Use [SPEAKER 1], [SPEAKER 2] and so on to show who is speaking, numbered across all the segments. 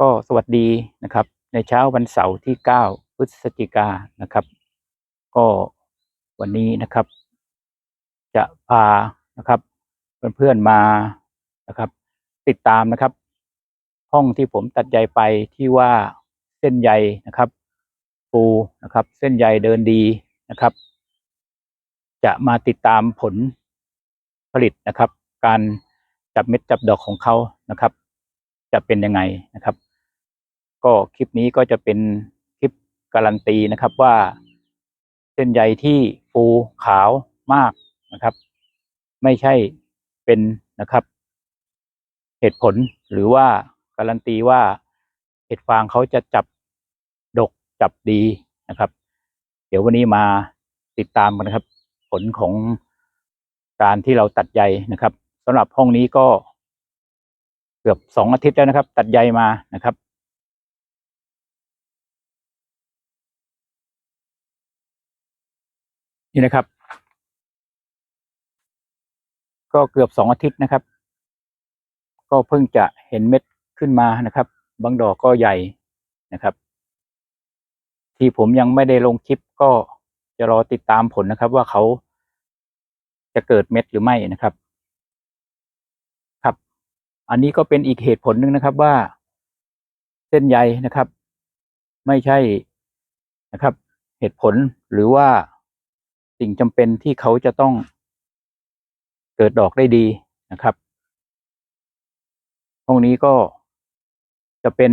[SPEAKER 1] ก็สวัสดีนะครับ ในเช้าวันเสาร์ที่ 9 พฤศจิกายนนะครับ ก็วันนี้นะครับ จะพานะครับเพื่อนๆมานะครับ ติดตามนะครับ ห้องที่ผมตัดใยไปที่ว่าเส้นใยนะครับปูนะครับ เส้นใยเดินดีนะครับ จะมาติดตามผลผลิตนะครับ การจับเม็ดจับดอกของเขานะครับ จะเป็นยังไงนะครับ ก็คลิปนี้ก็จะเป็นคลิปการันตีนะครับว่า เส้นใยที่ฟูขาวมากนะครับ ไม่ใช่เป็นนะครับ เหตุผลหรือว่าการันตีว่าเห็ดฟางเขาจะจับดกจับดีนะครับ เดี๋ยววันนี้มาติดตามกันนะครับ ผลของการที่เราตัดใยนะครับสำหรับห้องนี้ก็เกือบสองอาทิตย์แล้วนะครับ ตัดใยมานะครับ นี่นะครับ ก็เกือบสองอาทิตย์นะครับ ก็เพิ่งจะเห็นเม็ดขึ้นมานะครับ บางดอกก็ใหญ่นะครับ ที่ผมยังไม่ได้ลงคลิปก็จะรอติดตามผลนะครับ ว่าเขาจะเกิดเม็ดหรือไม่นะครับ ครับ อันนี้ก็เป็นอีกเหตุผลหนึ่งนะครับว่า เส้นใยนะครับ ไม่ใช่นะครับ เหตุผลหรือว่า สิ่งจำเป็นที่เขาจะต้องเกิดดอกได้ดีนะครับห้องนี้ก็จะเป็น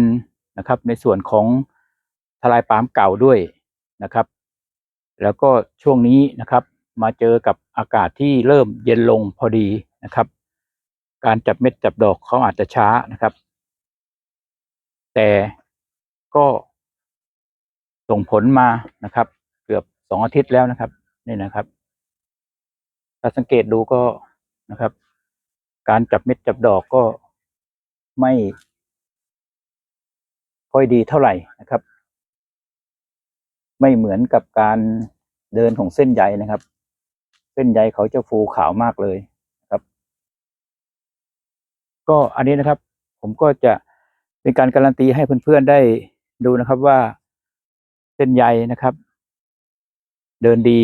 [SPEAKER 1] นะครับในส่วนของทลายปาล์มเก่าด้วยนะครับ แล้วก็ช่วงนี้นะครับ มาเจอกับอากาศที่เริ่มเย็นลงพอดีนะครับ การจับเม็ดจับดอกเขาอาจจะช้านะครับ แต่ก็ส่งผลมานะครับ เกือบสองอาทิตย์แล้วนะครับ นี่นะครับถ้าสังเกตดูก็นะครับ การจับเม็ดจับดอกก็ไม่ ค่อยดีเท่าไหร่นะครับ ไม่เหมือนกับการเดินของเส้นใยนะครับ เส้นใยเขาจะฟูขาวมากเลยนะครับ ก็อันนี้นะครับ ผมก็จะเป็นการการันตีให้เพื่อนๆได้ดูนะครับว่าเส้นใยนะครับ เดินดี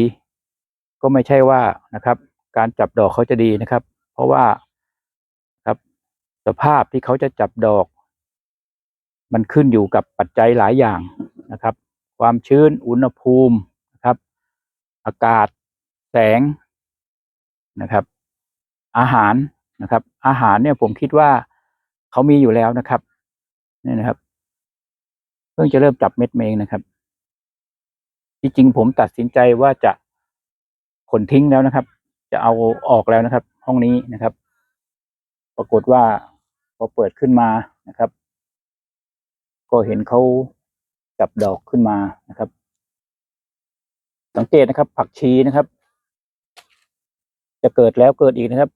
[SPEAKER 1] ก็ไม่ใช่ว่านะครับ การจับดอกเขาจะดีนะครับ เพราะว่าครับสภาพที่เขาจะจับดอก มันขึ้นอยู่กับปัจจัยหลายอย่างนะครับ ความชื้นอุณหภูมินะครับ อากาศแสงนะครับ อาหารนะครับ อาหารเนี่ยผมคิดว่าเขามีอยู่แล้วนะครับนี่นะครับ เพิ่งจะเริ่มจับเม็ดเองนะครับ จริงๆผมตัดสินใจว่าจะ ขนทิ้งแล้วนะครับ จะเอาออกแล้วนะครับ ห้องนี้นะครับ ปรากฏว่าพอเปิดขึ้นมานะครับ ก็เห็นเขาจับดอกขึ้นมานะครับ สังเกตนะครับ ผักชีนะครับ จะเกิดแล้วเกิดอีกนะครับ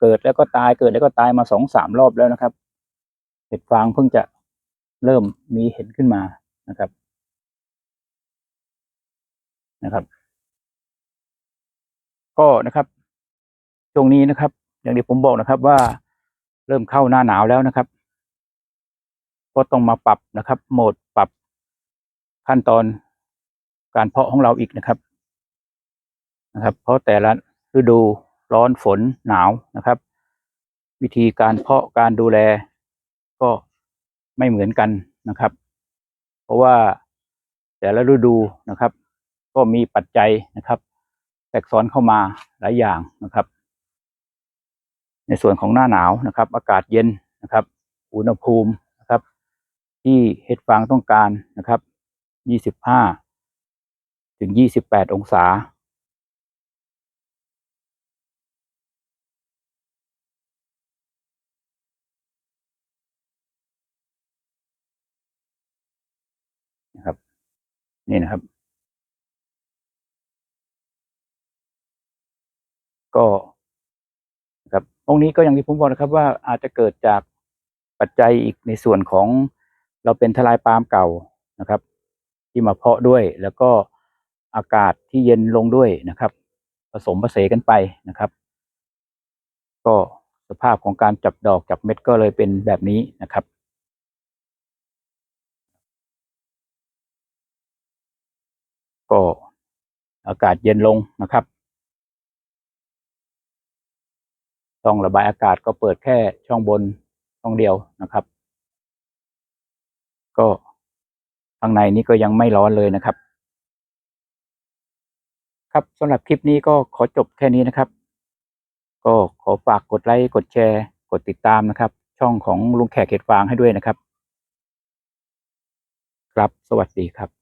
[SPEAKER 1] เกิดแล้วก็ตายเกิดแล้วก็ตายมาสองสามรอบแล้วนะครับ เห็ดฟางเพิ่งจะเริ่มมีเห็นขึ้นมานะครับนะครับ ก็นะครับช่วงนี้นะครับ อย่างที่ผมบอกนะครับว่าเริ่มเข้าหน้าหนาวแล้วนะครับ ก็ต้องมาปรับนะครับ โหมดปรับขั้นตอนการเพาะของเราอีกนะครับนะครับ เพราะแต่ละฤดูร้อนฝนหนาวนะครับ วิธีการเพาะการดูแล ก็ไม่เหมือนกันนะครับ เพราะว่าแต่ละฤดูนะครับ ก็มีปัจจัยนะครับ แทรกซ้อนเข้ามาหลายอย่างนะครับ ในส่วนของหน้าหนาวนะครับ อากาศเย็นนะครับ อุณหภูมินะครับ ที่เห็ดฟางต้องการนะครับ 25 ถึง 28 องศานะครับ นี่นะครับ ก็ครับตรงนี้ก็อย่างที่ผมบอกนะครับว่าอาจจะเกิดจากปัจจัยอีกในส่วนของเราเป็นทลายปาล์มเก่านะครับ ที่มาเพาะด้วย แล้วก็อากาศที่เย็นลงด้วยนะครับ ผสมผสมกันไปนะครับ ก็สภาพของการจับดอกจับเม็ดก็เลยเป็นแบบนี้นะครับก็อากาศเย็นลงนะครับ ช่องระบายอากาศก็เปิดแค่ช่องบนช่องเดียวนะครับ ก็ข้างในนี้ก็ยังไม่ร้อนเลยนะครับ ครับสำหรับคลิปนี้ก็ขอจบแค่นี้นะครับ ก็ขอฝากกดไลค์กดแชร์ กดติดตามนะครับ ช่องของลุงแขกเขตฟางให้ด้วยนะครับ ครับสวัสดีครับ